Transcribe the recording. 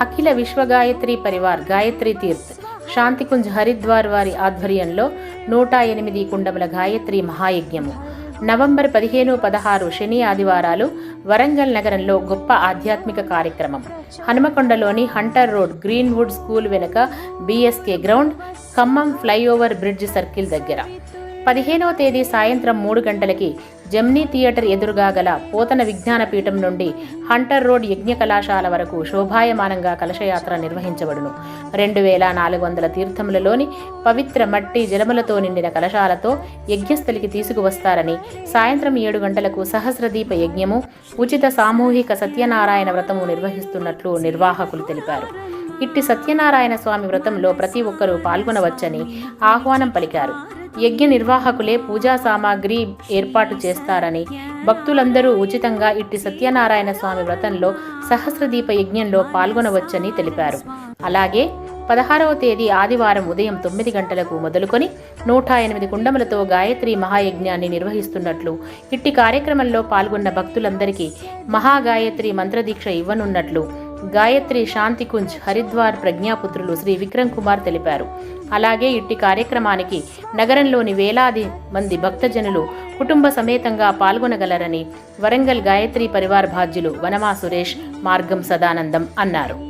అఖిల విశ్వగాయత్రి పరివార్ గాయత్రి తీర్థ్ శాంతికుంజ్ హరిద్వార్ వారి ఆధ్వర్యంలో నూట ఎనిమిది కుండముల గాయత్రి మహాయజ్ఞము. నవంబర్ పదిహేను పదహారు శని ఆదివారాలు వరంగల్ నగరంలో గొప్ప ఆధ్యాత్మిక కార్యక్రమం. హనుమకొండలోని హంటర్ రోడ్ గ్రీన్వుడ్ స్కూల్ వెనుక BSK ground Khammam flyover bridge circle దగ్గర. పదిహేనవ తేదీ సాయంత్రం మూడు గంటలకి జమ్నీ థియేటర్ ఎదురుగా గల పోతన విజ్ఞాన పీఠం నుండి హంటర్ రోడ్ యజ్ఞ కళాశాల వరకు శోభాయమానంగా కలశయాత్ర నిర్వహించబడును. రెండు వేల నాలుగు వందల తీర్థములలోని పవిత్ర మట్టి జలములతో నిండిన కలశాలతో యజ్ఞస్థలికి తీసుకువస్తారని సాయంత్రం ఏడు గంటలకు సహస్రదీప యజ్ఞము ఉచిత సామూహిక సత్యనారాయణ వ్రతము నిర్వహిస్తున్నట్లు నిర్వాహకులు తెలిపారు. ఇట్టి సత్యనారాయణ స్వామి వ్రతంలో ప్రతి ఒక్కరూ పాల్గొనవచ్చని ఆహ్వానం పలికారు. యజ్ఞ నిర్వాహకులే పూజా సామాగ్రి ఏర్పాటు చేస్తారని. భక్తులందరూ ఉచితంగా ఇట్టి సత్యనారాయణ స్వామి వ్రతంలో సహస్రదీప యజ్ఞంలో పాల్గొనవచ్చని తెలిపారు. అలాగే పదహారవ తేదీ ఆదివారం ఉదయం తొమ్మిది గంటలకు మొదలుకొని నూట ఎనిమిది కుండములతో గాయత్రి మహాయజ్ఞాన్ని నిర్వహిస్తున్నట్లు ఇట్టి కార్యక్రమంలో పాల్గొన్న భక్తులందరికీ మహాగాయత్రి మంత్రదీక్ష ఇవ్వనున్నట్లు గాయత్రి శాంతికుంజ్ హరిద్వార్ ప్రజ్ఞాపుత్రులు శ్రీ విక్రమ్ కుమార్ తెలిపారు. అలాగే ఇట్టి కార్యక్రమానికి నగరంలోని వేలాది మంది భక్తజనులు కుటుంబ సమేతంగా పాల్గొనగలరని వరంగల్ గాయత్రి పరివార్ బాధ్యులు వనమా సురేష్ మార్గం సదానందం అన్నారు.